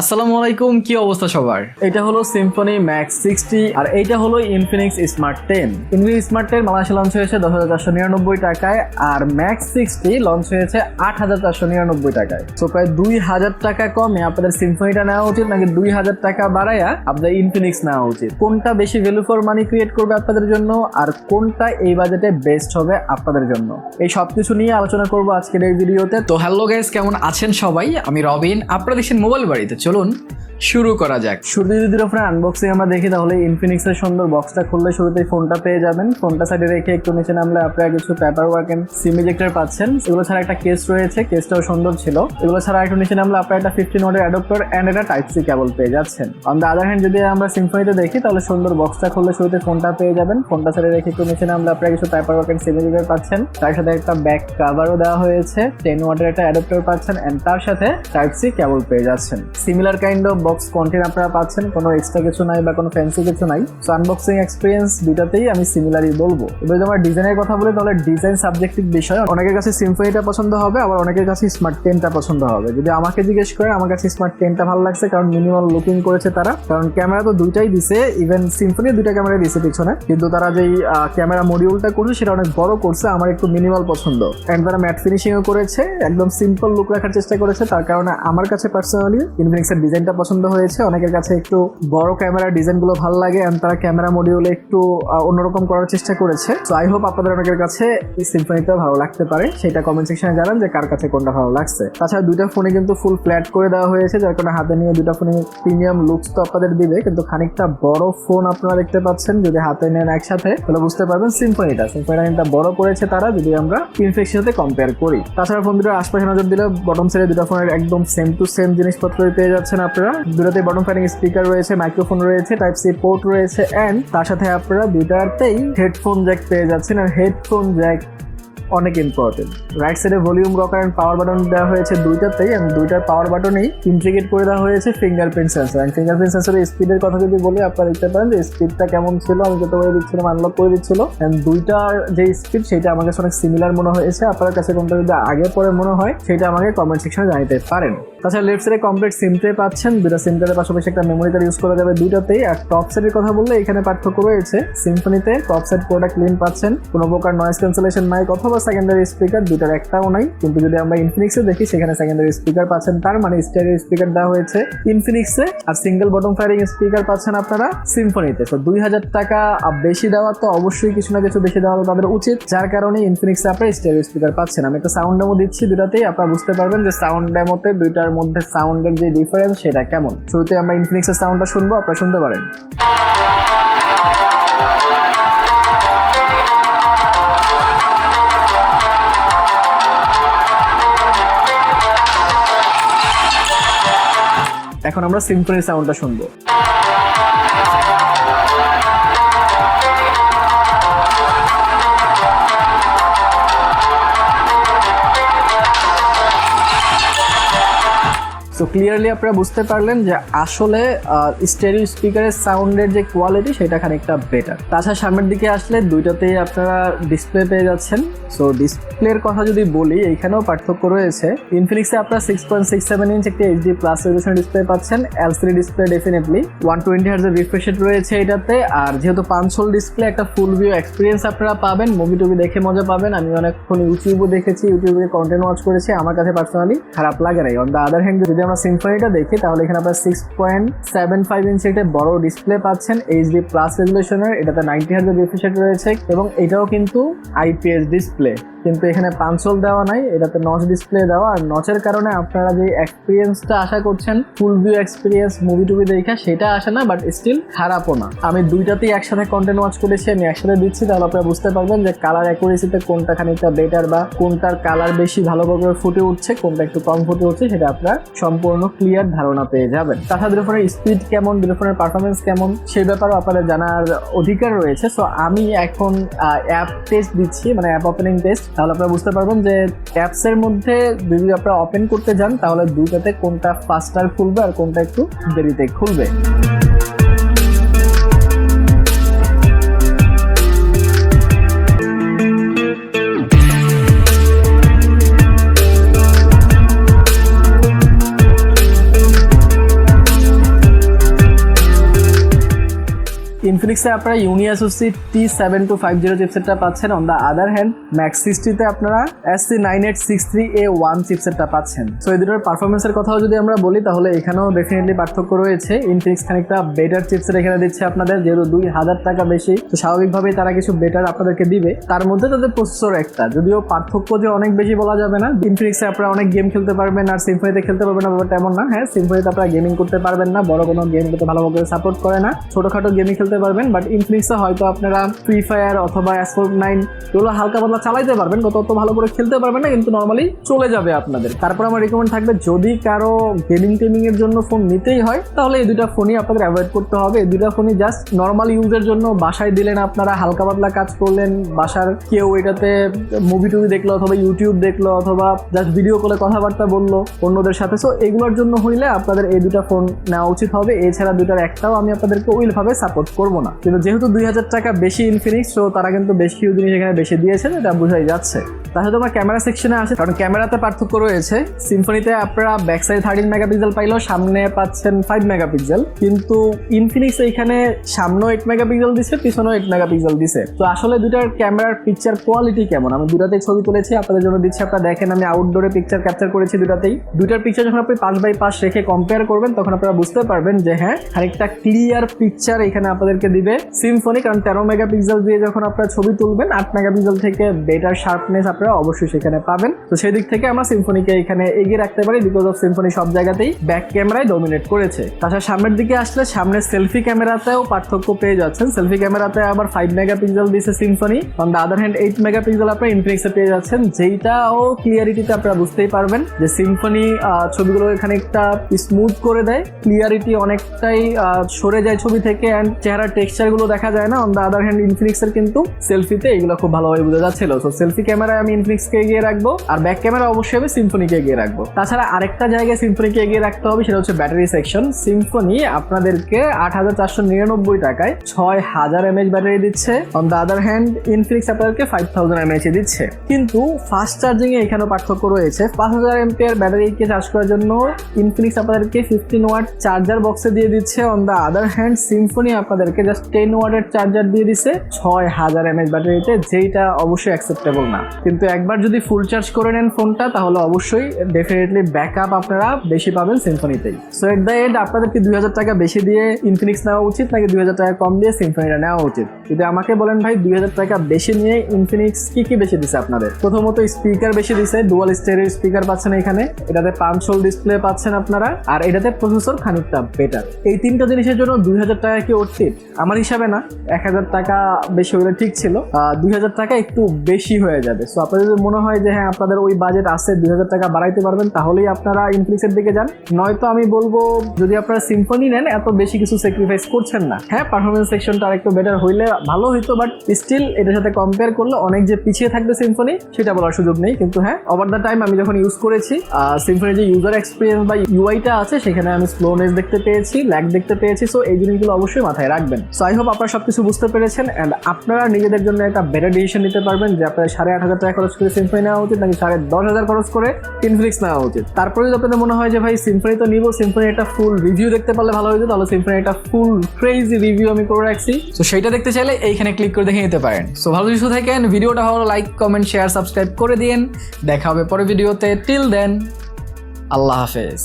আসসালামু আলাইকুম, কি অবস্থা সবার? এটা হলো সিম্ফনি ম্যাক্স সিক্সটি আর এইটা হলো Infinix smart ten Infinix smart ten launch হয়েছে দশ হাজার চারশো নিরানব্বই টাকায় আর ম্যাক্স সিক্সটি লঞ্চ হয়েছে আট হাজার চারশো নিরানব্বই টাকায়। তো প্রায় দুই হাজার টাকা কমে আপনাদের সিম্ফনিটা নেওয়া উচিত, নাকি দুই হাজার টাকা আপনাদের ইনফিনিক্স নেওয়া উচিত? কোনটা বেশি ভ্যালু ফর মানি ক্রিয়েট করবে আপনাদের জন্য, আর কোনটা এই বাজেটে বেস্ট হবে আপনাদের জন্য? এই সব কিছু নিয়ে আলোচনা করব আজকের এই ভিডিওতে। তো হ্যালো গাইস কেমন আছেন সবাই? আমি রবিন আপনারা দেখছেন মোবাইল বাড়িতে চলুন শুরু করা যাক। শুরুতে যদি ফোনের আনবক্সিং আমরা দেখি, তাহলে ইনফিনিক্সের সুন্দর বক্সটা খুললে শুরুতেই ফোনটা পেয়ে যাবেন। ফোনটা সাইডে রেখে একটু নিচে নামলে আপনারা কিছু paper work and sim ejector পাচ্ছেন। এগুলো ছাড়া একটা কেস রয়েছে কেসটাও সুন্দর ছিল। এগুলো ছাড়া একটু নিচে নামলে আপনারা একটা ফিফটিন ওয়াটের অ্যাডপ্টার অ্যান্ড একটা টাইপ সি কেবল পেয়ে যাচ্ছেন। অন দ্য আদার হ্যান্ড যদি আমরা সিম্ফনিতে দেখি, তাহলে সুন্দর বক্সটা খুললে শুরুতে ফোনটা পেয়ে যাবেন। ফোনটা সাইডে রেখে একটু নিচে নামলে আপনারা কিছু paper work and sim ejector পাচ্ছেন। তার সাথে একটা ব্যাক কাভারও দেওয়া হয়েছে। টেন ওয়াটের একটা অ্যাডপ্টার পাচ্ছেন অ্যান্ড তার সাথে টাইপ সি কেবল পেয়ে যাচ্ছেন। Similar kind of box content আপনারা পাচ্ছেন, কোনো এক্সট্রা কিছু নাই বা কোনো ফ্যান্সি কিছু নাই। সো আনবক্সিং এক্সপিরিয়েন্স দুটাতেই আমি সিমিলারই বলব। এবার যদি আমরা ডিজাইনের কথা বলি, তাহলে ডিজাইন সাবজেক্টিভ বিষয়। অনেকের কাছে সিম্ফনিটা পছন্দ হবে, আবার অনেকের কাছে স্মার্ট টেনটা পছন্দ হবে। যদি আমাকে জিজ্ঞেস করে আমার কাছে স্মার্ট টেনটা ভালো লাগছে, কারণ মিনিমাল লুকিং করেছে তারা। কারণ ক্যামেরা তো দুইটাই দিছে ইভেন সিম্ফনি দুইটা ক্যামেরা দিছে পিছনে। কিন্তু তারা যেই ক্যামেরা মডিউলটা করছে, সেটা অনেক বড় করছে, আমার একটু মিনিমাল পছন্দ। অ্যান্ড তারা ম্যাট ফিনিশিংও করেছে, একদম সিম্পল লুক রাখার চেষ্টা করেছে, তার কারণে আমার কাছে পার্সোনালি ইনফিনিক্সের ডিজাইনটা পছন্দ হয়েছে। অনেকের কাছে একটু বড় ক্যামেরার ডিজাইনগুলো ভালো লাগে অ্যান্ড তারা ক্যামেরা মডিউলে একটু অন্যরকম করার চেষ্টা করেছে। তো আই হোপ আপনাদের অনেকের কাছে সিম্ফনিটা ভালো লাগতে পারে। সেটা কমেন্ট সেকশনে জানান যে কার কাছে কোনটা ভালো লাগছে। তাছাড়া দুইটা ফোনে কিন্তু ফুল ফ্ল্যাট করে দেওয়া হয়েছে। যার কারণে হাতে নিয়ে দুটা ফোনে প্রিমিয়াম লুকস তো আপনাদের দিবে। কিন্তু খানিকটা বড় ফোন আপনারা দেখতে পাচ্ছেন। যদি হাতে নেন একসাথে, তাহলে বুঝতে পারবেন সিম্ফনিটা সিম্ফনিটা কিন্তু বড় করেছে তারা, যদি আমরা ইনফেক্সের সাথে কম্পেয়ার করি। তাছাড়া ফোন দুটোর আশপাশে নজর দিলে বটম সাইডে দুটো ফোনের একদম সেম টু সেম জিনিসপত্রই পেয়ে যাচ্ছেন আপনারা। দুটোতে বটম ফ্যানিং স্পিকার রয়েছে মাইক্রোফোন রয়েছে টাইপ সি পোর্ট রয়েছে অ্যান্ড তার সাথে আপনারা দুইটাতেই হেডফোন জ্যাক পেয়ে যাচ্ছেন। আর হেডফোন জ্যাক অনেক ইম্পর্টেন্ট রাইট সাইডে volume rocker and power button দেওয়া হয়েছে দুইটাতেই অ্যান্ড দুইটার পাওয়ার বাটনেই ইন্টিগ্রেট করে দেওয়া হয়েছে ফিঙ্গারপ্রিন্ট সেন্সর অ্যান্ড ফিঙ্গারপ্রিন্ট সেন্সরের স্পিডের কথা যদি বলি, আপনারা দেখতে পারেন যে স্পিডটা কেমন ছিল, আমি যত করে দিচ্ছিলাম আনলক করে দিচ্ছিল। অ্যান্ড দুইটার যে স্পিড সেটা আমার কাছে অনেক সিমিলার মনে হয়েছে। আপনার কাছে কোনটা যদি আগে পরে মনে হয়, সেটা আমাকে কমেন্ট সেকশনে জানাতে পারেন। তাছাড়া লেফট সাইডে কমপ্লিট সিম ট্রে পাচ্ছেন দুটা সিম ট্রের পাশাপাশি একটা মেমোরি কার্ড ইউজ করা যাবে দুইটাতেই। আর টপ সাইডের কথা বললে এখানে পার্থক্য রয়েছে সিম্ফনিতে টপ সাইড পুরোটা ক্লিন পাচ্ছেন, কোনো প্রকার নয়েজ ক্যান্সেলেশন মাইক অথবা সেকেন্ডারি স্পিকার দুটার একটাও নাই। কিন্তু যদি আমরা ইনফিনিক্সে দেখি, সেখানে সেকেন্ডারি স্পিকার পাচ্ছেন, তার মানে স্টেরিও স্পিকার দেওয়া হয়েছে ইনফিনিক্সে আর সিঙ্গেল বটম ফায়ারিং স্পিকার পাচ্ছেন আপনারা সিম্ফনিতে তো দুই হাজার টাকা বেশি দেওয়া তো অবশ্যই কিছু না কিছু বেশি দেওয়া তাদের উচিত, যার কারণে ইনফিনিক্সে আপনারা স্টেরিও স্পিকার পাচ্ছেন। আমি একটা সাউন্ড ডেমো দিচ্ছি দুটাতেই আপনারা বুঝতে পারবেন যে সাউন্ড ডেমোতে দুইটার মধ্যে সাউন্ডের যে ডিফারেন্স সেটা কেমন? শুরুতে আমরা ইনফিনিক্সের সাউন্ডটা শুনব, আপনারা শুনতে পারেন। এখন আমরা সিম্পনি সাউন্ডটা শুনব। সো ক্লিয়ারলি আপনারা বুঝতে পারলেন যে আসলে স্টেরিও স্পিকারের সাউন্ডের যে কোয়ালিটি সেটা খানিকটা বেটার তাছাড়া সামনের দিকে আসলে দুইটাতেই আপনারা ডিসপ্লে পেয়ে যাচ্ছেন। সো ডিসপ্লের কথা যদি বলি, এইখানেও পার্থক্য রয়েছে। ইনফিনিক্সে আপনারা six point six seven inch একটি এইচডি প্লাস রেজলিউশন ডিসপ্লে পাচ্ছেন LCD display definitely one twenty হার্জের refresh রয়েছে এটাতে, আর যেহেতু পাঁচ হোল ডিসপ্লে একটা ফুল ভিউ এক্সপিরিয়েন্স আপনারা পাবেন। মুভি টুভি দেখে মজা পাবেন। আমি অনেকক্ষণ ইউটিউবও দেখেছি ইউটিউবে কন্টেন্ট ওয়াচ করেছি। আমার কাছে পার্সোনালি খারাপ লাগে নাই অন দ্য আদার হ্যান্ড যদি আমরা সিম্ফনিটা দেখি, তাহলে এখানে আপনার six point seven five inch একটা বড় ডিসপ্লে পাচ্ছেন এইচডি প্লাস রেজুলেশনের এটাতে নাইনটি হাজার রিফ্রেশ রয়েছে এবং এটাও কিন্তু আইপিএস ডিসপ্লে কিন্তু এখানে পাঁচল দেওয়া নাই, এটাতে নচ ডিসপ্লে দেওয়া, আর নচের কারণে আপনারা যে এক্সপিরিয়েন্সটা আশা করছেন ফুল ভিউ এক্সপিরিয়েন্স মুভি টুভি দেখা, সেটা আসে না বাট স্টিল খারাপও না। আমি দুইটাতেই একসাথে কন্টেন্ট ওয়াচ করেছি, আমি একসাথে দিচ্ছি, তাহলে আপনারা বুঝতে পারবেন যে কালার অ্যাকুরেসিতে কোনটা খানিকটা বেটার বা কোনটার কালার বেশি ভালোভাবে ফুটে উঠছে, কোনটা একটু কম ফুটে উঠছে, সেটা আপনারা সম্পূর্ণ ক্লিয়ার ধারণা পেয়ে যাবেন। তাছাড়া দুটো স্পিড কেমন? দুটো পারফরমেন্স কেমন? সেই ব্যাপারেও আপনাদের জানার অধিকার রয়েছে। সো আমি এখন অ্যাপ টেস্ট দিচ্ছি মানে অ্যাপ ওপেনিং টেস্ট তাহলে আপনারা বুঝতে পারবেন যে অ্যাপসের মধ্যে যদি আপনারা ওপেন করতে যান, তাহলে দুটাতে কোনটা ফাস্টার খুলবে আর কোনটা একটু দেরিতে খুলবে। ইনফিনিক্সে আপনারা Unisoc T seven two five zero চিপসেটটা পাচ্ছেন। On the other hand Max সিক্সটিতে আপনারা S C nine eight six three A one চিপসেটটা পাচ্ছেন। সো এই দুটোর পারফরমেন্সের কথাও যদি আমরা বলি, তাহলে এখানেও ডেফিনেটলি পার্থক্য রয়েছে। ইনফিনিক্স খানিকটা বেটার চিপসেট এখানে দিচ্ছে আপনাদের, যেহেতু দুই হাজার টাকা বেশি। তো স্বাভাবিকভাবেই তারা কিছু বেটার আপনাদেরকে দিবে। তার মধ্যে তাদের প্রসেসর একটা, যদিও পার্থক্য যে অনেক বেশি বলা যাবে না। ইনফিনিক্সে আপনারা অনেক গেম খেলতে পারবেন, আর সিম্ফনিতে খেলতে পারবেন না, ব্যাপারটা এমন না। হ্যাঁ সিম্ফনিতে আপনারা গেমিং করতে পারবেন না। বড় কোনো গেম করতে ভালোভাবে সাপোর্ট করে না। ছোটখাটো গেমই খেলতে পারবেন বাট ইনফিনিক্সে হয়তো আপনারা ফ্রি ফায়ার অথবা অ্যাসফোর নাইন এগুলো হালকা পাতলা চালাইতে পারবেন, কত অত ভালো করে খেলতে পারবেন না, কিন্তু নর্মালি চলে যাবে আপনাদের। তারপর আমার রিকমেন্ড থাকবে, যদি কারও গেমিং টেমিং এর জন্য ফোন নিতেই হয়, তাহলে এই দুটা ফোনই আপনাদের অ্যাভয়েড করতে হবে। এই দুটা ফোনই জাস্ট নর্মাল ইউজের জন্য বাসায় দিলেন আপনারা, হালকা পাতলা কাজ করলেন, বাসার কেউ এটাতে মুভি টুভি দেখল অথবা ইউটিউব দেখল অথবা জাস্ট ভিডিও কলে কথাবার্তা বলল অন্যদের সাথে। সো এগুলোর জন্য হইলে আপনাদের এই দুটা ফোন নেওয়া উচিত হবে। এছাড়া দুটার একটাও আমি আপনাদেরকে ওইভাবে সাপোর্ট করব না। কিন্তু যেহেতু দুই হাজার টাকা বেশি ইনফিনিক্স তো তারা কিন্তু বেশ কিছু জিনিস এখানে বেশি দিয়েছেন, এটা বোঝাই যাচ্ছে। তাহলে তোমার ক্যামেরা সেকশনে আসে কারণ ক্যামেরাতে পার্থক্য রয়েছে। সিম্ফনিতে আপনারা ব্যাক সাইড থার্টিন মেগাপিক্সেল পাইলেও সামনে পাচ্ছেন ফাইভ মেগাপিক্সেল কিন্তু ইনফিনিক্স এইখানে সামনেও এইট মেগাপিক্সেল দিছে, পিছনেও এইট মেগাপিক্সেল দিছে। তো আসলে দুটার ক্যামেরার পিকচার কোয়ালিটি কেমন? আমি দুটাতেই ছবি তুলেছি, আপনাদের জন্য দিচ্ছি। আপনারা দেখেন, আমি আউটডোরে পিকচার ক্যাপচার করেছি দুটাতেই দুটার পিকচার যখন আপনি পাশ বাই পাশ রেখে কম্পেয়ার করবেন, তখন আপনারা বুঝতে পারবেন যে হ্যাঁ আরেকটা ক্লিয়ার পিকচার এখানে আপনাদেরকে দিবে সিম্ফনি কারণ তেরো মেগাপিক্সেল দিয়ে যখন আপনারা ছবি তুলবেন, আট মেগাপিক্সেল থেকে বেটার শার্পনেস আপনারা অবশ্যই সেখানে পাবেন। তো সেই দিক থেকে আমরা সিম্ফনিকে এখানে এগিয়ে রাখতে পারি বিকজ অফ সিম্ফনি সব জায়গাতেই ব্যাক ক্যামেরায় ডমিনেট করেছে। তাছাড়া সামনের দিকে আসলে সামনের সেলফি ক্যামেরাতেও পার্থক্য পেয়ে যাচ্ছেন। সেলফি ক্যামেরাতে আবার ফাইভ মেগাপিক্সেল দিছে Symphony on the other hand eight megapixel আপনারা ইনফিনিক্সে পেয়ে যাচ্ছেন। যেইটাও ক্লিয়ারিটিতে আপনারা বুঝতেই পারবেন যে সিম্ফনি ছবিগুলো এখানে একটা স্মুথ করে দেয়। ক্লিয়ারিটি অনেকটাই সরে যায় ছবি থেকে অ্যান্ড চেহারার টেক্সচারগুলো দেখা যায় না। অন দ্য আদার হ্যান্ড ইনফিনিক্সের কিন্তু সেলফিতে এগুলো খুব ভালোভাবে বোঝা যাচ্ছিল। সো সেলফি ক্যামেরায় আমি ইনফিনিক্সকে এগিয়ে রাখব, আর ব্যাক ক্যামেরা অবশ্যই আমি সিম্ফনিকে এগিয়ে রাখব। তাছাড়া আরেকটা জায়গায় সিম্ফনিকে এগিয়ে রাখতে হবে, সেটা হচ্ছে ব্যাটারি সেকশন সিম্ফনি আপনাদেরকে আট হাজার চারশো নিরানব্বই টাকায় ছয় হাজার এমএচ ব্যাটারি দিচ্ছে। On the other hand Infinix আপনাদেরকে ফাইভ থাউজেন্ড এমএচ দিচ্ছে। কিন্তু ফাস্ট চার্জিং এ এখানেও পার্থক্য রয়েছে। পাঁচ হাজার এমপিয়ার ব্যাটারিকে চার্জ করার জন্য ইনফিনিক্স আপনাদেরকে ফিফটিন ওয়াট চার্জার বক্সে দিয়ে দিচ্ছে। On the other hand Symphony আপনাদেরকে জাস্ট টেন ওয়াটের চার্জার দিয়ে দিচ্ছে। ছয় হাজার এমএচ ব্যাটারিতে যেইটা অবশ্যই অ্যাকসেপ্টেবল না। কিন্তু একবার যদি ফুল চার্জ করে নেন ফোনটা তাহলে অবশ্যই ডেফিনেটলি ব্যাকআপ আপনারা বেশি পাবেন সিম্ফনিতেই সো এট দ্য এন্ড আপনাদের কি দুই হাজার টাকা বেশি দিয়ে ইনফিনিক্স নেওয়া উচিত, নাকি দুই হাজার টাকা কম দিয়ে সিম্ফনিটা নেওয়া উচিত? যদি আমাকে বলেন ভাই, দুই হাজার টাকা বেশি নিয়ে ইনফিনিক্স কি কি বেশি দিছে আপনাদের? প্রথমত স্পিকার বেশি দিছে ডুয়াল স্টেরিও স্পিকার পাচ্ছেন এখানে, এটাতে পাঁচ হোল ডিসপ্লে পাচ্ছেন আপনারা, আর এটাতে প্রসেসর খানিকটা বেটার এই তিনটা জিনিসের জন্য দুই হাজার টাকা কি অর্থিত আমার হিসাবে না, এক হাজার টাকা বেশি হলে ঠিক ছিল দুই হাজার টাকা একটু বেশি হয়ে যাবে। সো আপনাদের যদি মনে হয় যে হ্যাঁ আপনাদের ওই বাজেট আছে দুই হাজার টাকা বাড়াইতে পারবেন, তাহলেই আপনারা ইনফিনিক্সের দিকে যান। নয়তো আমি বলব, যদি আপনারা সিম্ফনি নেন, এত বেশি কিছু স্যাক্রিফাইস করছেন না। হ্যাঁ পারফরমেন্স সেকশনটা আরেকটু বেটার হইলে ভালো হইতো বাট স্টিল এটার সাথে কম্পেয়ার করলে অনেক যে পিছিয়ে থাকবে সিম্ফনি সেটা বলার সুযোগ নেই। কিন্তু হ্যাঁ ওভার দ্য টাইম আমি যখন ইউজ করেছি সিম্ফনি যে ইউজার এক্সপিরিয়েন্স বা ইউআইটা আছে, সেখানে আমি স্লোনেস দেখতে পেয়েছি ল্যাগ দেখতে পেয়েছি সো এই জিনিসগুলো অবশ্যই মাথায় রাখবেন। সো আই হোপ আপনারা সবকিছু বুঝতে পেরেছেন অ্যান্ড আপনারা নিজেদের জন্য একটা বেটার ডিসিশন নিতে পারবেন, যে আপনার সাড়ে আট হাজার টাকা খরচ করে সিম্ফনি নেওয়া উচিত, নাকি সাড়ে দশ হাজার খরচ করে ইনফিনিক্স নেওয়া উচিত? তারপরে যদি আপনাদের মনে হয় যে, ভাই সিম্ফনি তো নিবো সিম্ফনি একটা ফুল রিভিউ দেখতে পারলে ভালো হয়েছে তাহলে সিম্ফনি একটা ফুল ক্রেজি রিভিউ আমি করে রাখছি। তো সেইটা দেখতে চাইলে এইখানে ক্লিক করে দেখে নিতে পারেন। সো ভালো কিছু থাকেন, ভিডিওটা ভালো লাইক কমেন্ট শেয়ার সাবস্ক্রাইব করে দিন দেখা হবে পরে ভিডিওতে টিল দেন আল্লাহ হাফেজ।